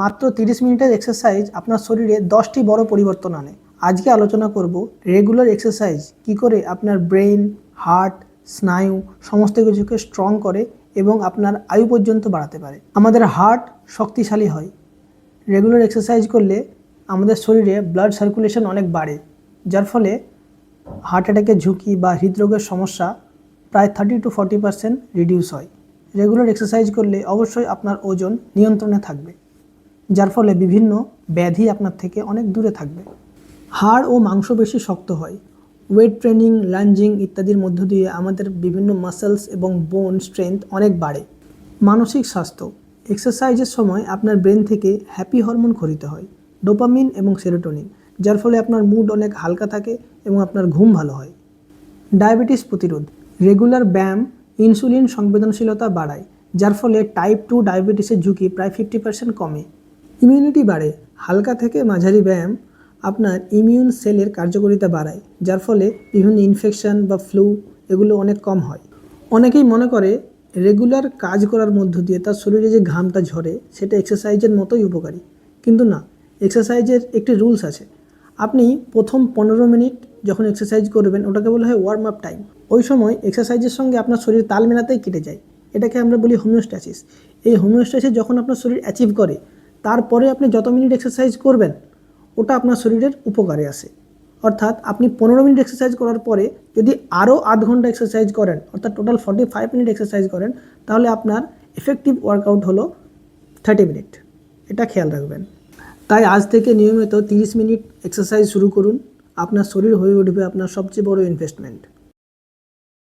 মাত্র তিরিশ মিনিটের এক্সারসাইজ আপনার শরীরে দশটি বড় পরিবর্তন আনে। আজকে আলোচনা করব রেগুলার এক্সারসাইজ কি করে আপনার ব্রেন হার্ট স্নায়ু সমস্ত কিছুকে স্ট্রং করে এবং আপনার আয়ু পর্যন্ত বাড়াতে পারে। আমাদের হার্ট শক্তিশালী হয়। রেগুলার এক্সারসাইজ করলে আমাদের শরীরে ব্লাড সার্কুলেশন অনেক বাড়ে, যার ফলে হার্ট অ্যাটাকের ঝুঁকি বা হৃদরোগের সমস্যা প্রায় thirty two forty percent reduce হয়। রেগুলার এক্সারসাইজ করলে অবশ্যই আপনার ওজন নিয়ন্ত্রণে থাকবে। যার ফলে বিভিন্ন ব্যাধি আপনার থেকে অনেক দূরে থাকবে। হাড় ও মাংস বেশি শক্ত হয়। ওয়েট ট্রেনিং, লাঞ্জিং ইত্যাদির মধ্য দিয়ে আমাদের বিভিন্ন মাসেলস এবং বোন স্ট্রেংথ অনেক বাড়ে। মানসিক স্বাস্থ্য, এক্সারসাইজের সময় আপনার ব্রেন থেকে হ্যাপি হরমোন খরিত হয়, ডোপামিন এবং সেরোটোনিন, যার ফলে আপনার মুড অনেক হালকা থাকে এবং আপনার ঘুম ভালো হয়। ডায়াবেটিস প্রতিরোধ, রেগুলার ব্যায়াম, ইনসুলিন সংবেদনশীলতা বাড়ায়, যার ফলে টাইপ টু ডায়াবেটিসের ঝুঁকি প্রায় ফিফটি পার্সেন্ট কমে। ইমিউনিটি বাড়ে, হালকা থেকে মাঝারি ব্যায়াম আপনার ইমিউন সেলের কার্যকারিতা বাড়ায়, যার ফলে বিভিন্ন ইনফেকশন বা ফ্লু এগুলো অনেক কম হয়। অনেকেই মনে করে রেগুলার কাজ করার মধ্য দিয়ে তার শরীরে যে ঘামটা ঝরে, সেটা এক্সারসাইজের মতোই উপকারী। কিন্তু না এক্সারসাইজের একটি রুলস আছে। আপনি প্রথম পনেরো মিনিট যখন এক্সারসাইজ করবেন, ওটাকে বলা হয় ওয়ার্ম আপ টাইম ওই সময় এক্সারসাইজের সঙ্গে আপনার শরীর তাল মেলাতেই কেটে যায়। এটাকে আমরা বলি হোমিওস্ট্যাসিস এই হোমিওস্ট্যাসিস যখন আপনার শরীর অ্যাচিভ করে তারপরে আপনি যত মিনিট এক্সারসাইজ করবেন, ওটা আপনার শরীরের উপকারে আসে। অর্থাৎ আপনি পনেরো মিনিট এক্সারসাইজ করার পরে যদি আরও আধ ঘণ্টা এক্সারসাইজ করেন, অর্থাৎ total forty five minute exercise করেন, তাহলে আপনার এফেক্টিভ ওয়ার্কআউট হলো থার্টি মিনিট। এটা খেয়াল রাখবেন। তাই আজ থেকে নিয়মিত তিরিশ মিনিট এক্সারসাইজ শুরু করুন। আপনার শরীর হয়ে উঠবে আপনার সবচেয়ে বড় ইনভেস্টমেন্ট